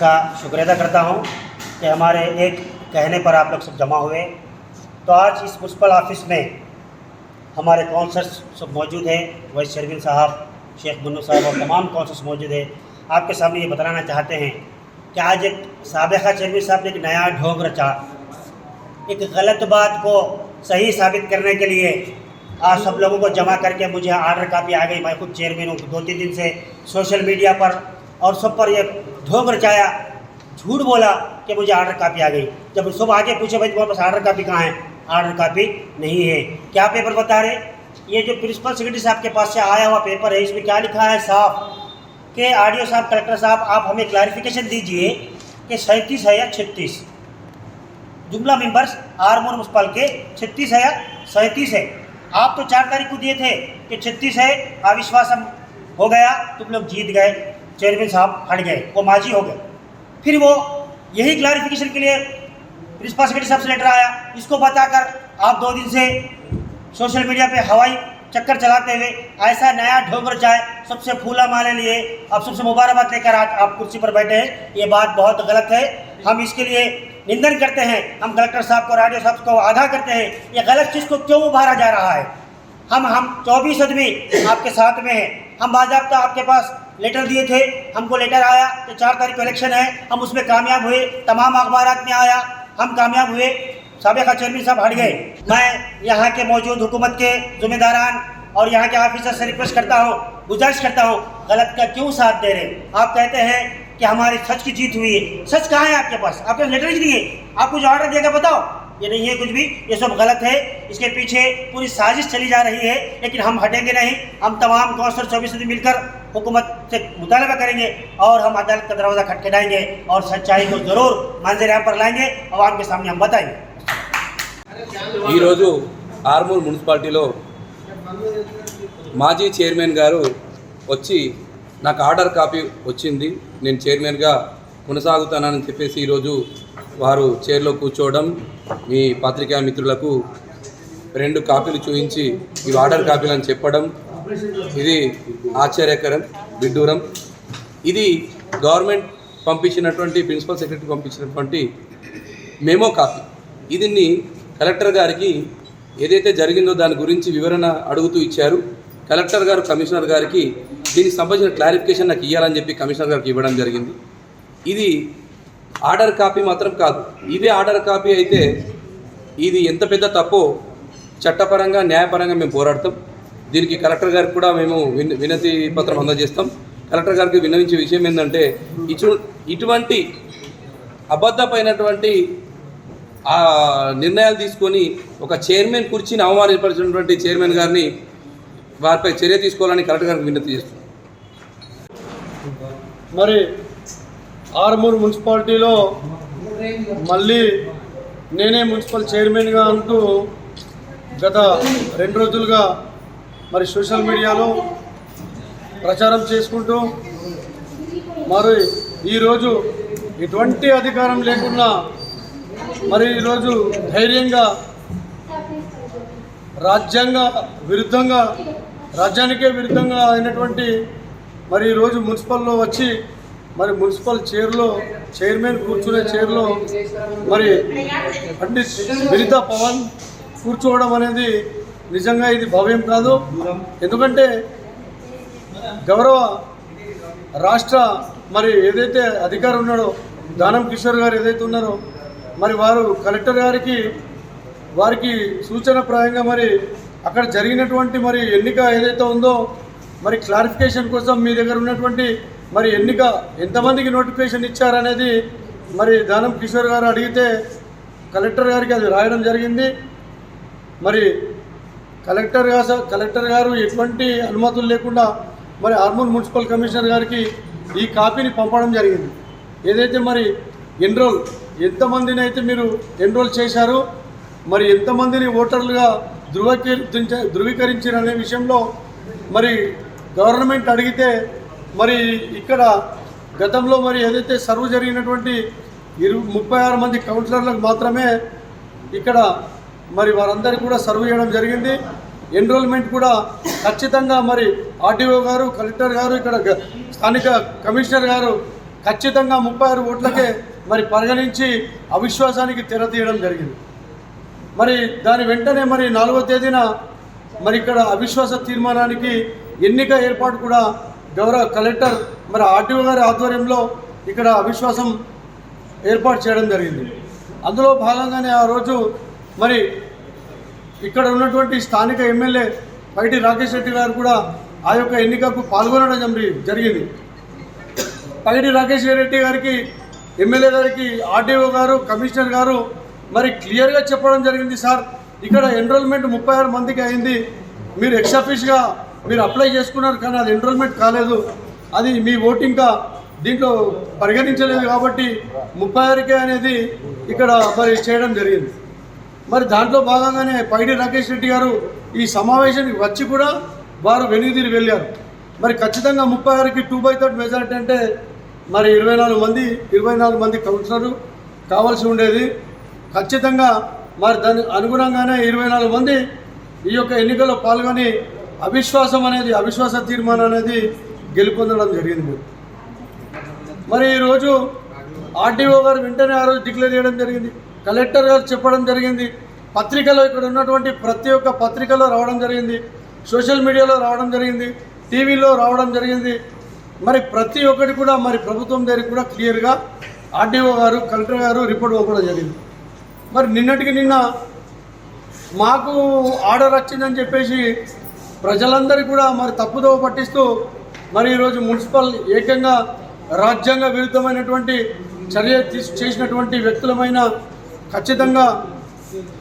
का शुक्र अदा करता हूँ कि हमारे एक कहने पर आप लोग सब जमा हुए। तो आज इस म्यूनसिपल ऑफ़िस में हमारे काउंसलर्स सब मौजूद हैं। वाइस चेयरमैन साहब, शेख मुन्नू साहब और तमाम काउंसलर्स मौजूद हैं। आपके सामने ये बताना चाहते हैं कि आज एक सबका चेयरमैन साहब ने एक नया ढोंग रचा। एक गलत बात को सही साबित करने के लिए आज सब लोगों को जमा करके मुझे ऑर्डर कापी आ गई। मैं खुद चेयरमैन हूँ। दो तीन दिन से सोशल मीडिया पर और सब पर ये ढोंग रचाया, झूठ बोला कि मुझे ऑर्डर कापी आ गई। जब सब आगे पूछे, भाई तुम्हारे पास ऑर्डर कापी कहाँ है? ऑर्डर कापी नहीं है। क्या पेपर बता रहे? ये जो प्रिंसिपल सेक्रेटरी साहब के पास से आया हुआ पेपर है, इसमें क्या लिखा है साफ़? के आर साहब कलेक्टर साहब, आप हमें क्लैरिफिकेशन दीजिए कि सैंतीस है या छत्तीस? जुमला मेंबर्स आरमोर मुस्पल के, छत्तीस है या सैंतीस है? आप तो चार तारीख को दिए थे कि छत्तीस है अविश्वास हो गया, तुम लोग जीत गए। चेयरमैन साहब हट गए, वो माजी हो गए। फिर वो यही क्लैरिफिकेशन के लिए प्रिंसिपल सेक्रेटरी साहब से लेटर आया। इसको बताकर आप दो दिन से सोशल मीडिया पे हवाई चक्कर चलाते हुए ऐसा नया ढोंग रचाए सबसे फूला माले लिए, आप सबसे मुबारकबाद लेकर आज आप कुर्सी पर बैठे हैं। ये बात बहुत गलत है। हम इसके लिए निंदन करते हैं। हम कलेक्टर साहब को राडियो साहब को आधा करते हैं। ये गलत चीज़ को क्यों उभारा जा रहा है? हम हम चौबीस आदमी आपके साथ में हैं। हम बाजाबता आपके पास लेटर दिए थे, हमको लेटर आया कि चार तारीख को इलेक्शन है, हम उसमें कामयाब हुए, तमाम अखबार में आया, हम कामयाब हुए सबका चेयरमैन साहब हट गए। मैं यहाँ के मौजूद हुकूमत के जिम्मेदारान और यहाँ के ऑफिसर से रिक्वेस्ट करता हूँ, गुजारिश करता हूँ, गलत का क्यों साथ दे रहे आप कहते हैं कि हमारी सच की जीत हुई है। सच कहाँ है आपके पास? आपके लेटर ही नहीं है। आपको जो ऑर्डर देगा बताओ। ये नहीं है कुछ भी ये सब गलत है इसके पीछे पूरी साजिश चली जा रही है लेकिन हम हटेंगे नहीं हम तमाम कौंसलर चौबीस मिलकर हुकूमत से मुतालबा करेंगे और हम अदालत का दरवाज़ा खटखटाएंगे और सच्चाई को ज़रूर मंजर यहाँ पर लाएंगे आवाम के सामने हम बताएंगे ఈరోజు ఆర్మూర్ మున్సిపాలిటీలో మాజీ చైర్మన్ గారు వచ్చి నాకు ఆర్డర్ కాపీ వచ్చింది నేను చైర్మన్గా కొనసాగుతానని చెప్పేసి ఈరోజు వారు చైర్లో కూర్చోవడం మీ పత్రికా మిత్రులకు రెండు కాపీలు చూపించి ఇవి ఆర్డర్ కాపీలు అని చెప్పడం ఇది ఆశ్చర్యకరం విడ్డూరం. ఇది గవర్నమెంట్ పంపించినటువంటి ప్రిన్సిపల్ సెక్రటరీ పంపించినటువంటి మెమో కాపీ. దీన్ని కలెక్టర్ గారికి ఏదైతే జరిగిందో దాని గురించి వివరణ అడుగుతూ ఇచ్చారు. కలెక్టర్ గారు కమిషనర్ గారికి దీనికి సంబంధించిన క్లారిఫికేషన్ నాకు ఇవ్వాలని చెప్పి కమిషనర్ గారికి ఇవ్వడం జరిగింది. ఇది ఆర్డర్ కాపీ మాత్రం కాదు. ఇదే ఆర్డర్ కాపీ అయితే ఇది ఎంత పెద్ద తప్పు చట్టపరంగా న్యాయపరంగా మేము పోరాడతాం. దీనికి కలెక్టర్ గారికి కూడా మేము విన వినతి పత్రం అందజేస్తాం. కలెక్టర్ గారికి విన్నవించే విషయం ఏంటంటే ఇటు ఇటువంటి అబద్ధమైనటువంటి ఆ నిర్ణయాలు తీసుకొని ఒక చైర్మన్ కుర్చీని అవమానపరిచినటువంటి చైర్మన్ గారిని వారిపై చర్య తీసుకోవాలని కలెక్టర్ గారికి వినతి చేస్తున్నాం. మరి ఆర్మూర్ మున్సిపాలిటీలో మళ్ళీ నేనే మున్సిపల్ చైర్మన్గా అంటూ గత రెండు రోజులుగా మరి సోషల్ మీడియాలో ప్రచారం చేసుకుంటూ మరి ఈరోజు ఎటువంటి అధికారం లేకుండా మరి ఈరోజు ధైర్యంగా రాజ్యాంగ విరుద్ధంగా రాజ్యానికే విరుద్ధంగా అయినటువంటి మరి ఈరోజు మున్సిపల్లో వచ్చి మరి మున్సిపల్ చైర్లో చైర్మన్ కూర్చునే చైర్లో మరి పండిత్ వినిత పవన్ కూర్చోవడం అనేది నిజంగా ఇది భవ్యం కాదు. ఎందుకంటే గౌరవ రాష్ట్ర మరి ఏదైతే అధికారి ఉన్నాడో దానం కిషోర్ గారు ఏదైతే ఉన్నారో మరి వారు కలెక్టర్ గారికి వారికి సూచన ప్రాయంగా మరి అక్కడ జరిగినటువంటి మరి ఎన్నిక ఏదైతే ఉందో మరి క్లారిఫికేషన్ కోసం మీ దగ్గర ఉన్నటువంటి మరి ఎన్నిక ఎంతమందికి నోటిఫికేషన్ ఇచ్చారనేది మరి దానం కిషోర్ గారు అడిగితే కలెక్టర్ గారికి అది రాయడం జరిగింది. మరి కలెక్టర్ గారు కలెక్టర్ గారు ఎటువంటి అనుమతులు లేకుండా మరి ఆర్మూర్ మున్సిపల్ కమిషనర్ గారికి ఈ కాపీని పంపడం జరిగింది. ఏదైతే మరి ఎన్రోల్ ఎంతమందిని అయితే మీరు ఎన్రోల్ చేశారు మరి ఎంతమందిని ఓటర్లుగా ధృవీకరించ ధృవీకరించారనే విషయంలో మరి గవర్నమెంట్ అడిగితే మరి ఇక్కడ గతంలో మరి ఏదైతే సర్వ్ జరిగినటువంటి ఇరు ముప్పై ఆరు మంది కౌన్సిలర్లకు మాత్రమే ఇక్కడ మరి వారందరికీ కూడా సర్వ్ చేయడం జరిగింది. ఎన్రోల్మెంట్ కూడా ఖచ్చితంగా మరి ఆర్టీఓ గారు కలెక్టర్ గారు ఇక్కడ స్థానిక కమిషనర్ గారు ఖచ్చితంగా ముప్పై ఆరు ఓట్లకే మరి పరిగణించి అవిశ్వాసానికి తెర తీయడం జరిగింది. మరి దాని వెంటనే మరి నాలుగో తేదీన మరి ఇక్కడ అవిశ్వాస తీర్మానానికి ఎన్నిక ఏర్పాటు కూడా గౌరవ కలెక్టర్ మరి ఆర్టీఓ గారి ఆధ్వర్యంలో ఇక్కడ అవిశ్వాసం ఏర్పాటు చేయడం జరిగింది. అందులో భాగంగానే ఆ రోజు మరి ఇక్కడ ఉన్నటువంటి స్థానిక ఎమ్మెల్యే పైటి రాకేష్ రెడ్డి గారు కూడా ఆ యొక్క ఎన్నికకు పాల్గొనడం జరిగింది. పైటి రాకేష్ రెడ్డి గారికి ఎమ్మెల్యే గారికి ఆర్డీఓ గారు కమిషనర్ గారు మరి క్లియర్గా చెప్పడం జరిగింది సార్. ఇక్కడ ఎన్రోల్మెంట్ ముప్పై ఆరు మందికి అయింది. మీరు ఎక్సఫీస్గా మీరు అప్లై చేసుకున్నారు కానీ అది ఎన్రోల్మెంట్ కాలేదు. అది మీ ఓటింగ్గా దీంట్లో పరిగణించలేదు కాబట్టి ముప్పై ఆరుకే అనేది ఇక్కడ మరి చేయడం జరిగింది. మరి దాంట్లో భాగంగానే పైడి రాకేష్ రెడ్డి గారు ఈ సమావేశానికి వచ్చి కూడా వారు వెనుదిరి వెళ్ళారు. మరి ఖచ్చితంగా ముప్పై ఆరుకి టూ బై థర్డ్ మెజారిటీ అంటే మరి ఇరవై నాలుగు మంది ఇరవై నాలుగు మంది కౌన్సిలర్లు కావాల్సి ఉండేది. ఖచ్చితంగా మరి దాని అనుగుణంగానే ఇరవై నాలుగు మంది ఈ యొక్క ఎన్నికల్లో పాల్గొని అవిశ్వాసం అనేది అవిశ్వాస తీర్మానం అనేది గెలుపొందడం జరిగింది మరి. ఈరోజు ఆర్డీఓ గారు వెంటనే ఆ రోజు డిక్లేర్ చేయడం జరిగింది. కలెక్టర్ గారు చెప్పడం జరిగింది. పత్రికలో ఇక్కడ ఉన్నటువంటి ప్రతి ఒక్క పత్రికలో రావడం జరిగింది. సోషల్ మీడియాలో రావడం జరిగింది. టీవీలో రావడం జరిగింది. మరి ప్రతి ఒక్కటి కూడా మరి ప్రభుత్వం దగ్గరికి కూడా క్లియర్గా ఆర్డీఓ గారు కలెక్టర్ గారు రిపోర్ట్ ఇవ్వకూడదు జరిగింది. మరి నిన్నటికి నిన్న మాకు ఆర్డర్ వచ్చిందని చెప్పేసి ప్రజలందరికీ కూడా మరి తప్పుదోవ పట్టిస్తూ మరి ఈరోజు మున్సిపల్ ఏకంగా రాజ్యాంగ విరుద్ధమైనటువంటి చర్య తీసు చేసినటువంటి వ్యక్తులమైన ఖచ్చితంగా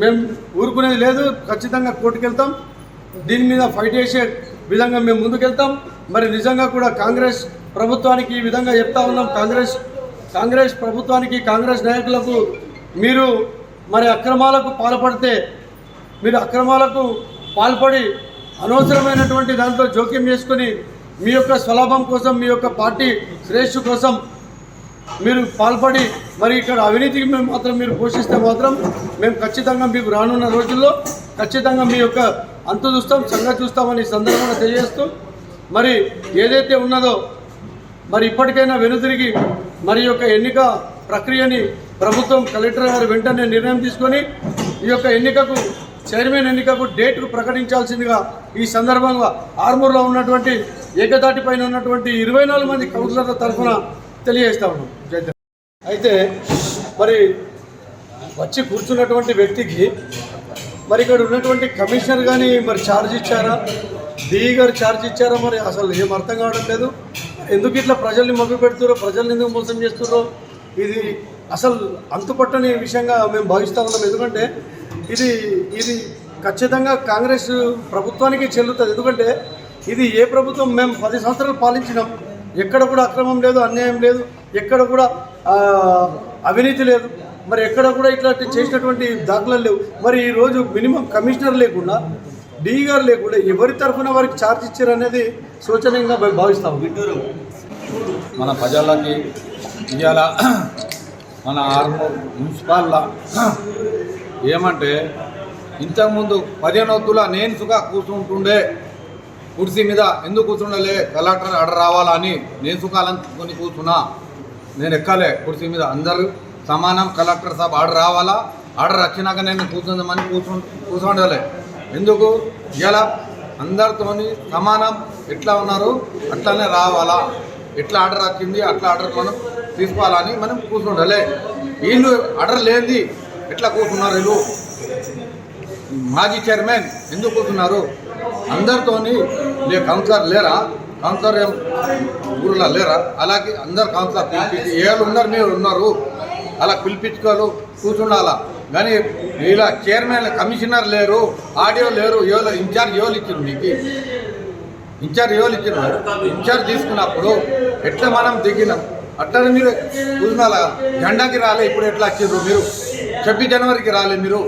మేము ఊరుకునేది లేదు. ఖచ్చితంగా కోర్టుకు వెళ్తాం దీని మీద ఫైట్ చేసే విధంగా మేము ముందుకెళ్తాం. మరి నిజంగా కూడా కాంగ్రెస్ ప్రభుత్వానికి ఈ విధంగా చెప్తా ఉన్నాం. కాంగ్రెస్ కాంగ్రెస్ ప్రభుత్వానికి కాంగ్రెస్ నాయకులకు మీరు మరి అక్రమాలకు పాల్పడితే మీరు అక్రమాలకు పాల్పడి అనవసరమైనటువంటి దాంట్లో జోక్యం చేసుకుని మీ యొక్క స్వలాభం కోసం మీ యొక్క పార్టీ శ్రేయస్సు కోసం మీరు పాల్పడి మరి ఇక్కడ అవినీతికి మేము మాత్రం మీరు పోషిస్తే మాత్రం మేము ఖచ్చితంగా మీకు రానున్న రోజుల్లో ఖచ్చితంగా మీ యొక్క అంతు చూస్తాం సంగతి చూస్తామని సందర్భంగా తెలియజేస్తూ మరి ఏదైతే ఉన్నదో మరి ఇప్పటికైనా వెనుతిరిగి మరి యొక్క ఎన్నిక ప్రక్రియని ప్రభుత్వం కలెక్టర్ గారు వెంటనే నిర్ణయం తీసుకొని ఈ యొక్క ఎన్నికకు చైర్మన్ ఎన్నికకు డేట్కు ప్రకటించాల్సిందిగా ఈ సందర్భంగా ఆర్మూర్లో ఉన్నటువంటి ఏకదాటి పైన ఉన్నటువంటి ఇరవై నాలుగు మంది కౌన్సిలర్ల తరఫున తెలియజేస్తా ఉన్నాం. అయితే మరి వచ్చి కూర్చున్నటువంటి వ్యక్తికి మరి ఇక్కడ ఉన్నటువంటి కమిషనర్ కానీ మరి ఛార్జ్ ఇచ్చారా? డిఈ గారు ఛార్జ్ ఇచ్చారా? మరి అసలు ఏం అర్థం కావడం లేదు. ఎందుకు ఇట్లా ప్రజల్ని మభ్య పెడుతురో ప్రజల్ని ఎందుకు మోసం చేస్తున్నారో ఇది అసలు అంతుపట్టని విషయంగా మేము భావిస్తూ ఉన్నాం. ఎందుకంటే ఇది ఇది ఖచ్చితంగా కాంగ్రెస్ ప్రభుత్వానికి చెల్లుతుంది. ఎందుకంటే ఇది ఏ ప్రభుత్వం మేము పది సంవత్సరాలు పాలించినాం. ఎక్కడ కూడా అక్రమం లేదు అన్యాయం లేదు ఎక్కడ కూడా అవినీతి లేదు. మరి ఎక్కడ కూడా ఇట్లాంటి చేసినటువంటి దాఖలాలు లేవు. మరి ఈరోజు మినిమం కమిషనర్ లేకుండా డీ గారు లేకుండా ఎవరి తరఫున వారికి ఛార్జ్ ఇచ్చారు అనేది శోచనీయంగా మేము భావిస్తాం మన ప్రజలకి ఇవాళ మన ఆర్మూర్ మున్సిపాల్లో ఏమంటే ఇంతకుముందు పదిహేను వద్దుల నేను సుగా కూర్చుంటుండే కుర్సీ మీద ఎందుకు కూర్చుండలే కలెక్టర్ ఆర్డర్ రావాలా అని నేను సుఖాలని కూర్చున్నా. నేను ఎక్కాలే కుర్సీ మీద అందరూ సమానం కలెక్టర్ సాబ్ ఆర్డర్ రావాలా ఆర్డర్ వచ్చినాక నేను కూర్చుందామని కూర్చు కూర్చోండలే. ఎందుకు? ఇలా అందరితోని సమానం ఎట్లా ఉన్నారు? అట్లానే రావాలా. ఎట్లా ఆర్డర్ వచ్చింది అట్లా ఆర్డర్ మనం తీసుకోవాలని మనం కూర్చుండాలి. వీళ్ళు ఆర్డర్ లేనిది ఎట్లా కూర్చున్నారు వీళ్ళు? మాజీ చైర్మన్ ఎందుకు కూర్చున్నారు? అందరితోని లే కౌన్సిలర్ లేరా? కౌన్సిలర్ ఊర్లో లేరా? అలాగే అందరు కౌన్సిలర్ పిలిపించి ఏళ్ళు ఉన్నారు మీరు ఉన్నారు. అలా పిలిపించుకోవాలి కూర్చుండాలా? కానీ ఇలా చైర్మన్ కమిషనర్ లేరు ఆడియో లేరు ఎవరు ఇన్ఛార్జ్ ఎవరు ఇచ్చారు మీకు ఇన్ఛార్జ్ ఎవరు ఇచ్చారు? ఇన్ఛార్జ్ తీసుకున్నప్పుడు ఎట్లా మనం దిగినాం? అట్లనే మీరు కూర్చున్నాలా జెండాకి రాలే ఇప్పుడు ఎట్లా వచ్చారు మీరు? ఛబ్బీస్ జనవరికి రాలే మీరు?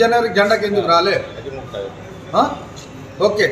జనవరికి జెండాకి ఎందుకు రాలే ఆ? ఓకే